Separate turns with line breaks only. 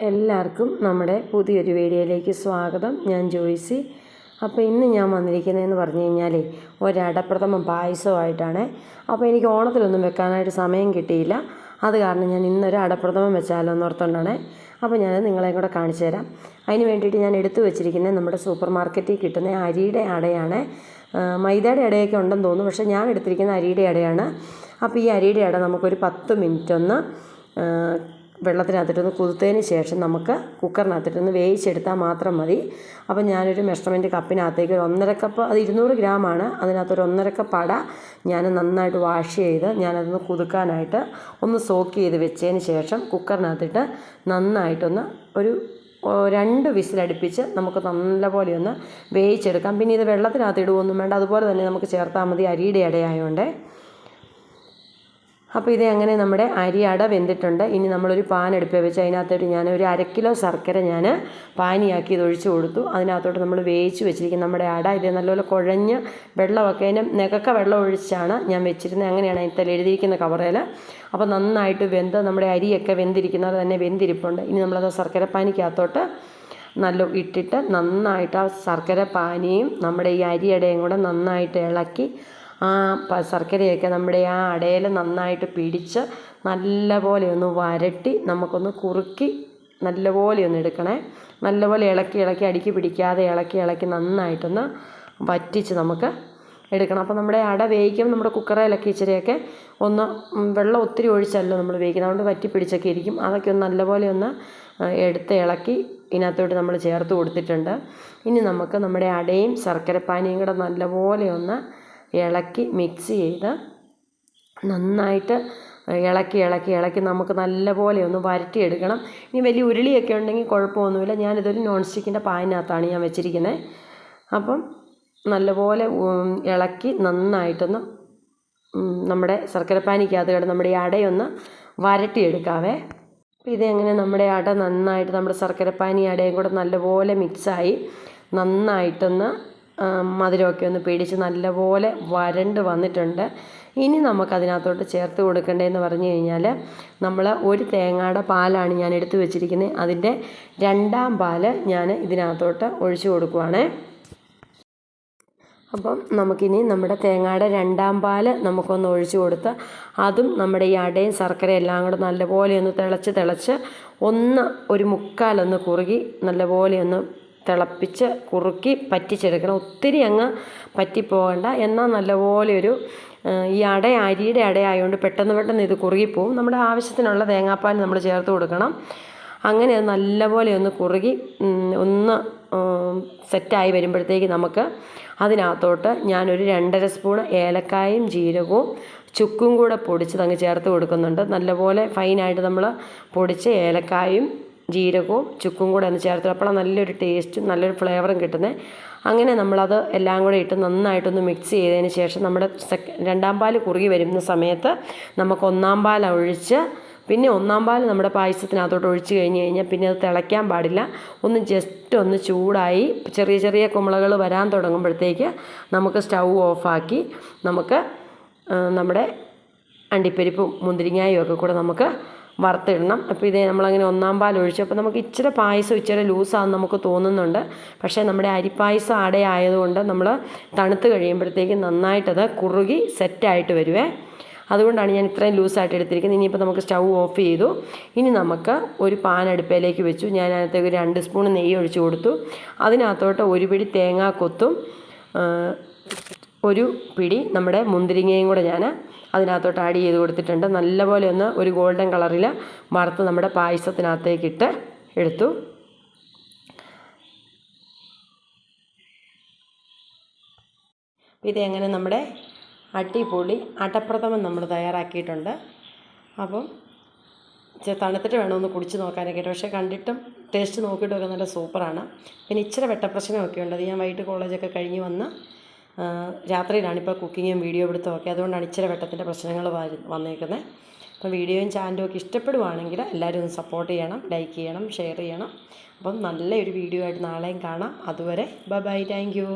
എല്ലാവർക്കും നമ്മുടെ പുതിയൊരു വീഡിയോയിലേക്ക് സ്വാഗതം. ഞാൻ ജോയ്സി. അപ്പോൾ ഇന്ന് ഞാൻ വന്നിരിക്കുന്നതെന്ന് പറഞ്ഞു കഴിഞ്ഞാൽ ഒരടപ്രഥമ പായസമായിട്ടാണ്. അപ്പോൾ എനിക്ക് ഓണത്തിലൊന്നും വെക്കാനായിട്ട് സമയം കിട്ടിയില്ല. അത് കാരണം ഞാൻ ഇന്നൊരു അടപ്രഥമം വെച്ചാലോ എന്ന് എന്നോർത്തുകൊണ്ടാണ് അപ്പോൾ ഞാൻ നിങ്ങളെ കൂടെ കാണിച്ചു തരാം. അതിന് വേണ്ടിയിട്ട് ഞാൻ എടുത്തു വെച്ചിരിക്കുന്നത് നമ്മുടെ സൂപ്പർ മാർക്കറ്റിൽ കിട്ടുന്ന അരിയുടെ അടയാണ്. മൈദയുടെ അടയൊക്കെ ഉണ്ടെന്ന് തോന്നുന്നു. പക്ഷേ ഞാൻ എടുത്തിരിക്കുന്ന അരിയുടെ അടയാണ്. അപ്പോൾ ഈ അരിയുടെ അട നമുക്കൊരു പത്ത് മിനിറ്റ് ഒന്ന് വെള്ളത്തിനകത്തിട്ടൊന്ന് കുതിർത്തതിന് ശേഷം നമുക്ക് കുക്കറിനകത്തിട്ടൊന്ന് വേവിച്ചെടുത്താൽ മാത്രം മതി. അപ്പോൾ ഞാനൊരു മെഷർമെന്റ് കപ്പിനകത്തേക്ക് ഒരു ഒന്നര കപ്പ് അത് ഇരുന്നൂറ് ഗ്രാമാണ് അതിനകത്തൊരു ഒന്നര കപ്പ് അട ഞാൻ നന്നായിട്ട് വാഷ് ചെയ്ത് ഞാനതൊന്ന് കുതുക്കാനായിട്ട് ഒന്ന് സോക്ക് ചെയ്ത് വെച്ചതിന് ശേഷം കുക്കറിനകത്തിട്ട് നന്നായിട്ടൊന്ന് ഒരു രണ്ട് വിസിലടുപ്പിച്ച് നമുക്ക് നല്ലപോലെ ഒന്ന് വേവിച്ചെടുക്കാം. പിന്നെ ഇത് വെള്ളത്തിനകത്ത് ഇടുകയൊന്നും വേണ്ട. അതുപോലെ തന്നെ നമുക്ക് ചേർത്താൽ മതി അരിയുടെ ഇടയായതുകൊണ്ട് അപ്പോൾ ഇത് അങ്ങനെ നമ്മുടെ അരി അട വെന്തിട്ടുണ്ട്. ഇനി നമ്മളൊരു പാൻ എടുപ്പ് വെച്ച് അതിനകത്തോട്ട് ഞാൻ ഒരു അര കിലോ ശർക്കര ഞാൻ പാനിയാക്കി ഇത് ഒഴിച്ചു കൊടുത്തു. അതിനകത്തോട്ട് നമ്മൾ വേവിച്ച് വെച്ചിരിക്കും നമ്മുടെ അട ഇത് നല്ലപോലെ കുഴഞ്ഞ് വെള്ളമൊക്കെ അതിന് നികക്ക വെള്ളം ഒഴിച്ചാണ് ഞാൻ വെച്ചിരുന്നത്. അങ്ങനെയാണ് അതിൽ എഴുതിയിരിക്കുന്ന കവറേൽ അപ്പോൾ നന്നായിട്ട് വെന്ത് നമ്മുടെ അരിയൊക്കെ വെന്തിരിക്കുന്നത് തന്നെ വെന്തിരിപ്പുണ്ട്. ഇനി നമ്മളത് ശർക്കര പാനിക്കകത്തോട്ട് നല്ല ഇട്ടിട്ട് നന്നായിട്ട് ആ ശർക്കര പാനിയും നമ്മുടെ ഈ അരിയടയും കൂടെ നന്നായിട്ട് ഇളക്കി ആ ശർക്കരയൊക്കെ നമ്മുടെ ആ അടയിൽ നന്നായിട്ട് പിടിച്ച് നല്ലപോലെ ഒന്ന് വരട്ടി നമുക്കൊന്ന് കുറുക്കി നല്ലപോലെ ഒന്ന് എടുക്കണേ. നല്ലപോലെ ഇളക്കി ഇളക്കി അടുക്കി പിടിക്കാതെ ഇളക്കി ഇളക്കി നന്നായിട്ടൊന്ന് വറ്റിച്ച് നമുക്ക് എടുക്കണം. അപ്പോൾ നമ്മുടെ അട വേവിക്കുമ്പോൾ നമ്മുടെ കുക്കറിലൊക്കെ ഇച്ചിരിയൊക്കെ ഒന്ന് വെള്ളം ഒത്തിരി ഒഴിച്ചല്ലോ നമ്മൾ വേവിക്കുന്നത്. അതുകൊണ്ട് വറ്റി പിടിച്ചൊക്കെ ഇരിക്കും. അതൊക്കെ ഒന്ന് നല്ലപോലെ ഒന്ന് എടുത്ത് ഇളക്കി ഇതിനകത്തോട്ട് നമ്മൾ ചേർത്ത് കൊടുത്തിട്ടുണ്ട്. ഇനി നമുക്ക് നമ്മുടെ അടയും ശർക്കരപ്പാനിയും കൂടെ നല്ലപോലെ ഒന്ന് ഇളക്കി മിക്സ് ചെയ്ത് നന്നായിട്ട് ഇളക്കി ഇളക്കി ഇളക്കി നമുക്ക് നല്ലപോലെ ഒന്ന് വരട്ടിയെടുക്കണം. ഇനി വലിയ ഉരുളിയൊക്കെ ഉണ്ടെങ്കിൽ കുഴപ്പമൊന്നുമില്ല. ഞാനിതൊരു നോൺ സ്റ്റിക്കിന്റെ പാനിനകത്താണ് ഞാൻ വെച്ചിരിക്കുന്നത് അപ്പം നല്ലപോലെ ഇളക്കി നന്നായിട്ടൊന്ന് നമ്മുടെ ശർക്കരപ്പാനിക്കകത്ത് കിടന്ന് നമ്മുടെ ഈ അടയൊന്ന് വരട്ടിയെടുക്കാവേ. അപ്പോൾ ഇതെങ്ങനെ നമ്മുടെ അട നന്നായിട്ട് നമ്മുടെ ശർക്കരപ്പാനി അടയും കൂടെ നല്ലപോലെ മിക്സായി നന്നായിട്ടൊന്ന് മധുരമൊക്കെ ഒന്ന് പേടിച്ച് നല്ലപോലെ വരണ്ട് വന്നിട്ടുണ്ട്. ഇനി നമുക്കതിനകത്തോട്ട് ചേർത്ത് കൊടുക്കേണ്ടതെന്ന് പറഞ്ഞു കഴിഞ്ഞാൽ നമ്മൾ ഒരു തേങ്ങയുടെ പാലാണ് ഞാൻ എടുത്തു വെച്ചിരിക്കുന്നത് അതിന്റെ രണ്ടാം പാൽ ഞാൻ ഇതിനകത്തോട്ട് ഒഴിച്ചു കൊടുക്കുവാണേ. അപ്പം നമുക്കിനി നമ്മുടെ തേങ്ങയുടെ രണ്ടാം പാൽ നമുക്കൊന്ന് ഒഴിച്ചു കൊടുത്ത് അതും നമ്മുടെ ഈ അടയും ശർക്കരയും എല്ലാം കൂടെ നല്ലപോലെ ഒന്ന് തിളച്ച് തിളച്ച് ഒന്ന് ഒരു മുക്കാലൊന്ന് കുറുകി നല്ലപോലെ ഒന്ന് തിളപ്പിച്ച് കുറുക്കി പറ്റിച്ചെടുക്കണം. ഒത്തിരി അങ്ങ് പറ്റിപ്പോകണ്ട. എന്നാൽ നല്ലപോലെ ഒരു ഈ അട അരിയുടെ അടയായതുകൊണ്ട് പെട്ടെന്ന് പെട്ടെന്ന് ഇത് കുറുകിപ്പോവും. നമ്മുടെ ആവശ്യത്തിനുള്ള തേങ്ങാപ്പാൽ നമ്മൾ ചേർത്ത് കൊടുക്കണം. അങ്ങനെ അത് നല്ലപോലെ ഒന്ന് കുറുകി ഒന്ന് സെറ്റായി വരുമ്പോഴത്തേക്ക് നമുക്ക് അതിനകത്തോട്ട് ഞാനൊരു രണ്ടര സ്പൂൺ ഏലക്കായും ജീരകവും ചുക്കും കൂടെ പൊടിച്ചത് അങ്ങ് ചേർത്ത് കൊടുക്കുന്നുണ്ട്. നല്ലപോലെ ഫൈനായിട്ട് നമ്മൾ പൊടിച്ച് ഏലക്കായും ജീരകവും ചുക്കും കൂടെ ഒന്ന് ചേർത്ത് അപ്പോഴാണ് നല്ലൊരു ടേസ്റ്റും നല്ലൊരു ഫ്ലേവറും കിട്ടുന്നത് അങ്ങനെ നമ്മളത് എല്ലാം കൂടെ ഇട്ട് നന്നായിട്ടൊന്ന് മിക്സ് ചെയ്തതിന് ശേഷം നമ്മുടെ രണ്ടാം പാൽ കുറുകി വരുന്ന സമയത്ത് നമുക്ക് ഒന്നാം പാൽ ഒഴിച്ച് പിന്നെ ഒന്നാം പാൽ നമ്മുടെ പായസത്തിനകത്തോട്ട് ഒഴിച്ച് കഴിഞ്ഞ് കഴിഞ്ഞാൽ പിന്നെ അത് തിളയ്ക്കാൻ പാടില്ല. ഒന്ന് ജസ്റ്റ് ഒന്ന് ചൂടായി ചെറിയ ചെറിയ കുമ്പളകൾ വരാൻ തുടങ്ങുമ്പോഴത്തേക്ക് നമുക്ക് സ്റ്റൗ ഓഫാക്കി നമുക്ക് നമ്മുടെ അണ്ടിപ്പരിപ്പും മുന്തിരിങ്ങായും ഒക്കെ കൂടെ നമുക്ക് വറുത്തിടണം. അപ്പോൾ ഇതേ നമ്മളങ്ങനെ ഒന്നാം പാൽ ഒഴിച്ചു അപ്പോൾ നമുക്ക് ഇച്ചിരി പായസം ഇച്ചിരി ലൂസാണെന്ന് നമുക്ക് തോന്നുന്നുണ്ട്. പക്ഷേ നമ്മുടെ അരിപ്പായസം അടയായതുകൊണ്ട് നമ്മൾ തണുത്ത് കഴിയുമ്പോഴത്തേക്കും നന്നായിട്ടത് കുറുകി സെറ്റായിട്ട് വരുവേ. അതുകൊണ്ടാണ് ഞാൻ ഇത്രയും ലൂസായിട്ട് എടുത്തിരിക്കുന്നത്. ഇനിയിപ്പോൾ നമുക്ക് സ്റ്റൗ ഓഫ് ചെയ്തു. ഇനി നമുക്ക് ഒരു പാൻ അടുപ്പയിലേക്ക് വെച്ചു. ഞാൻ അതിനകത്തേക്ക് ഒരു രണ്ട് സ്പൂൺ നെയ്യ് ഒഴിച്ചു കൊടുത്തു. അതിനകത്തോട്ട് ഒരു പിടി തേങ്ങാക്കൊത്തും ഒരു പിടി നമ്മുടെ മുന്തിരിങ്ങയും കൂടെ ഞാൻ അതിനകത്തോട്ട് ആഡ് ചെയ്ത് കൊടുത്തിട്ടുണ്ട്. നല്ലപോലെ ഒന്ന് ഒരു ഗോൾഡൻ കളറിൽ വറുത്ത് നമ്മുടെ പായസത്തിനകത്തേക്കിട്ട് എടുത്തു. ഇത് എങ്ങനെ നമ്മുടെ അട്ടിപ്പൊളി അടപ്രഥമം നമ്മൾ തയ്യാറാക്കിയിട്ടുണ്ട്. അപ്പം തണുത്തിട്ട് വേണം ഒന്ന് കുടിച്ച് നോക്കാനൊക്കെ ആയിട്ട്. പക്ഷേ കണ്ടിട്ടും ടേസ്റ്റ് നോക്കിയിട്ടൊക്കെ നല്ല സൂപ്പറാണ് പിന്നെ ഇച്ചിരി വെട്ടപ്രശ്നമൊക്കെ ഉണ്ട് ഞാൻ വൈകിട്ട് കോളേജൊക്കെ കഴിഞ്ഞ് വന്ന് ആ, രാത്രിയിലാണ് ഇപ്പോൾ കുക്കിങ്ങും വീഡിയോ പിടുത്തവും ഒക്കെ. അതുകൊണ്ടാണ് ഇച്ചിരി വെട്ടത്തിന്റെ പ്രശ്നങ്ങൾ വന്നേക്കുന്നത് അപ്പം വീഡിയോയും ചാനലും ഒക്കെ ഇഷ്ടപ്പെടുവാണെങ്കിൽ എല്ലാവരും ഒന്ന് സപ്പോർട്ട് ചെയ്യണം ലൈക്ക് ചെയ്യണം ഷെയർ ചെയ്യണം. അപ്പം നല്ലൊരു വീഡിയോ ആയിട്ട് നാളെയും കാണാം. അതുവരെ ബൈ ബൈ താങ്ക് യു